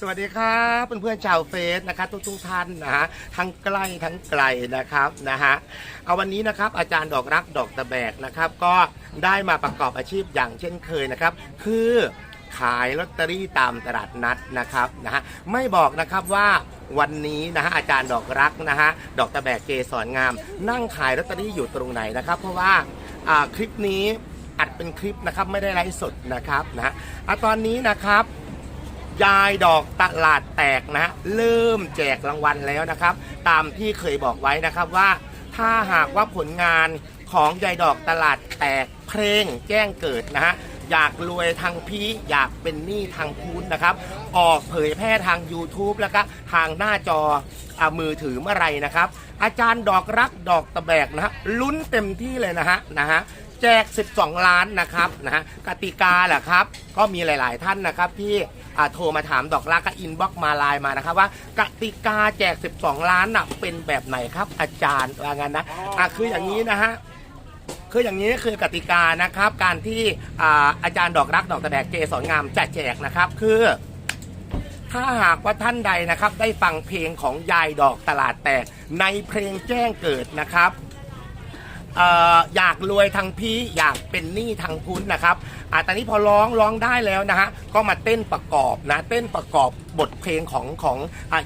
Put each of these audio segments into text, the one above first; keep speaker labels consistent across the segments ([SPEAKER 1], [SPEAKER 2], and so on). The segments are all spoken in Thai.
[SPEAKER 1] สวัสดีครับเพื่อนๆชาวเฟซนะครับทุกทุกท่านนะฮะทั้งใกล้ทั้งไกลนะครับนะฮะเอาวันนี้นะครับอาจารย์ดอกรักดอกตะแบกนะครับ ก็ได้มาประกอบอาชีพอย่างเช่นเคยนะครับ คือขายลอตเตอรี่ตามตลาดนัดนะครับนะฮะไม่บอกนะครับว่าวันนี้นะฮะอาจารย์ดอกรักนะฮะดอกตะแบกเกสรงาม นั่งขายลอตเตอรี่อยู่ตรงไหนนะครับ เพราะว่าอ่าคลิปนี้อัดเป็นคลิปนะครับไม่ได้ไลฟ์สดนะครับนะฮะอะตอนนี้นะครับ ยายดอกตลาดแตกนะเริ่มแจกรางวัลแล้วนะครับ ตามที่เคยบอกไว้นะครับว่า ถ้าหากว่าผลงานของยายดอกตลาดแตกเพลงแจ้งเกิดนะฮะอยากรวยทางพีอยากเป็นหนี้ทางพูนนะครับ ออกเผยแพร่ทาง YouTube แล้วก็ทางหน้าจออามือถือเมื่อไรนะครับ อาจารย์ดอกรักดอกตะแบกนะฮะลุ้นเต็มที่เลยนะฮะนะฮะ แจก 12 ล้านนะครับนะฮะกติกาแหละครับ ก็มีหลาย ๆ ท่านนะครับที่โทรมาถามดอกรักก็อินบ็อกมาไลน์มานะครับว่ากติกาแจก 12 ล้านน่ะเป็นแบบไหนครับอาจารย์ว่างั้นนะอะคืออย่างนี้นะฮะคืออย่างนี้คือกติกานะครับ การที่อาอาจารย์ดอกรักดอกตะแบกเจสอนงามจะแจกนะครับคือถ้าหากว่าท่านใดนะครับได้ฟังเพลงของยายดอกตลาดแตกในเพลงแจ้งเกิดนะครับ อยากรวยทางพี่อยากเป็นหนี้ทางพุ้นนะครับอ่าตอนนี้พอร้องร้องได้แล้วนะฮะก็มาเต้นประกอบนะเต้นประกอบบทเพลงของของ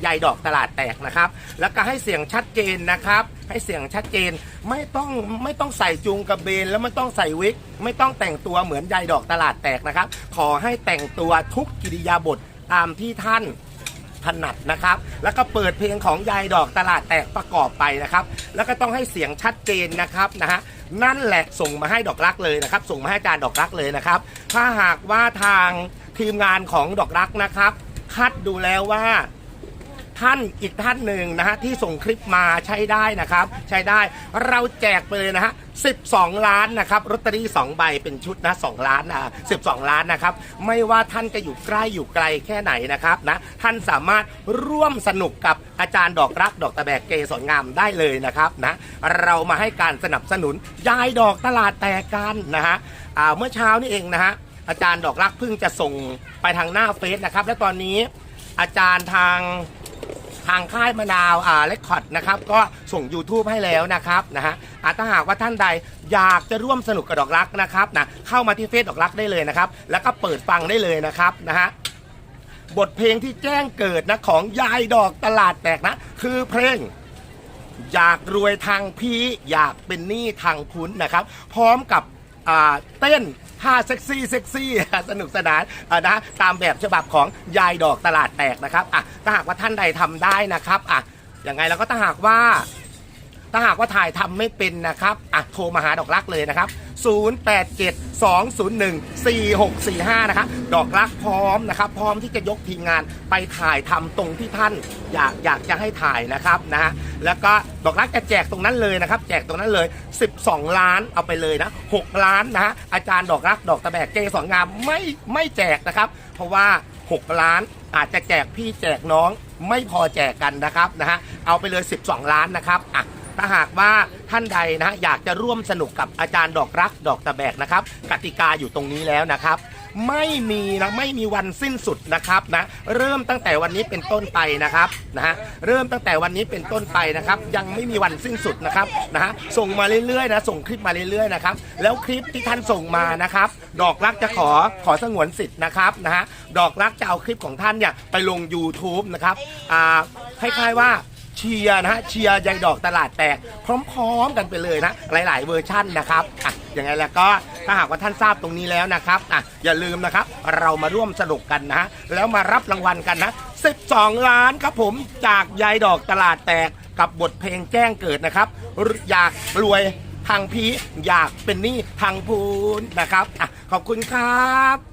[SPEAKER 1] ยายดอกตลาดแตกนะครับ แล้วก็ให้เสียงชัดเจนนะครับ ให้เสียงชัดเจนไม่ต้องไม่ต้องใส่จูงกระเบน แล้วไม่ต้องใส่วิก ไม่ต้องแต่งตัวเหมือนยายดอกตลาดแตกนะครับ ขอให้แต่งตัวทุกกิริยาบทตามที่ท่าน ถนัดนะครับ แล้วก็เปิดเพลงของยายดอกตลาดแตกประกอบไปนะครับ แล้วก็ต้องให้เสียงชัดเจนนะครับนะฮะนั่นแหละส่งมาให้ดอกรักเลยนะครับ ส่งมาให้อาจารย์ดอกรักเลยนะครับ ถ้าหากว่าทางทีมงานของดอกรักนะครับคัดดูแล้วว่า ท่านอีกท่านหนึ่งนะฮะที่ส่งคลิปมาใช้ได้นะครับ ใช้ได้เราแจกไปเลยนะฮะ12 ล้านนะครับลอตเตอรี่2ใบเป็นชุดนะ2ล้านนะ12 ล้านนะครับ ไม่ว่าท่านจะอยู่ใกล้อยู่ไกลแค่ไหนนะครับนะท่านสามารถร่วมสนุกกับอาจารย์ดอกรักดอกตะแบกเกสรงามได้เลยนะครับนะเรามาให้การสนับสนุนยายดอกตลาดแตกกันนะฮะอ่าเมื่อเช้านี่เองนะฮะอาจารย์ดอกรักเพิ่งจะส่งไปทางหน้าเฟซนะครับและตอนนี้อาจารย์ทาง ทางค่ายมะนาวอ่าเลคคอร์ดนะครับก็ส่ง YouTube ให้แล้วนะครับนะฮะอ่าถ้าหากว่าท่านใดอยากจะร่วมสนุกกับดอกรักนะครับนะเข้ามาที่เฟซดอกรักได้เลยนะครับ แล้วก็เปิดฟังได้เลยนะครับนะฮะบทเพลงที่แจ้งเกิดนะของยายดอกตลาดแตกนะ คือเพลงอยากรวยทางพี่อยากเป็นหนี้ทางพุ้นะครับ พร้อมกับอ่าเต้น ฮาเซ็กซี่เซ็กซี่ สนุกสนานนะตามแบบฉบับของยายดอกตลาดแตกนะครับอะถ้าหากว่าท่านใดทำได้นะครับอะยังไงเราก็ถ้าหากว่า ถ้าหากว่าถ่ายทำไม่เป็นนะครับอะโทรมาหาดอกรักเลยนะครับ 0872014645 นะครับดอกรักพร้อมนะครับพร้อมที่จะยกทีมงานไปถ่ายทำตรงที่ท่านอยากอยากจะให้ถ่ายนะครับนะฮะแล้วก็ดอกรักจะแจกตรงนั้นเลยนะครับ แจกตรงนั้นเลย 12 ล้านเอาไปเลยนะ 6 ล้านนะฮะอาจารย์ดอกรักดอกตะแบกเจสองงามไม่ไม่แจกนะครับ เพราะว่า 6 ล้านอาจจะแจกพี่แจกน้องไม่พอแจกกันนะครับนะฮะเอาไปเลย 12 ล้านนะครับอะ ถ้าหากว่าท่านใดนะอยากจะร่วมสนุกกับอาจารย์ดอกรักดอกตะแบกนะครับกติกาอยู่ตรงนี้แล้วนะครับ ไม่มีนะไม่มีวันสิ้นสุดนะครับนะเริ่มตั้งแต่วันนี้เป็นต้นไปนะครับนะฮะเริ่มตั้งแต่วันนี้เป็นต้นไปนะครับ ยังไม่มีวันสิ้นสุดนะครับนะฮะส่งมาเรื่อยๆนะส่งคลิปมาเรื่อยๆนะครับแล้วคลิปที่ท่านส่งมานะครับ ดอกรักจะขอขอสงวนสิทธิ์นะครับนะฮะดอกรักจะเอาคลิปของท่านเนี่ยไปลง YouTube นะครับอ่าคล้ายๆว่า เชียร์นะฮะเชียร์ยายดอกตลาดแตกพร้อมๆกันไปเลยนะ หลายๆเวอร์ชั่นนะครับอะยังไงแล้วก็ถ้าหากว่าท่านทราบตรงนี้แล้วนะครับอะอย่าลืมนะครับ เรามาร่วมสนุกกันนะฮะแล้วมารับรางวัลกันนะ 12 ล้านครับผมจากยายดอกตลาดแตกกับบทเพลงแจ้งเกิดนะครับ อยากรวยทางพีอยากเป็นหนี้ทางพูนนะครับอะขอบคุณครับ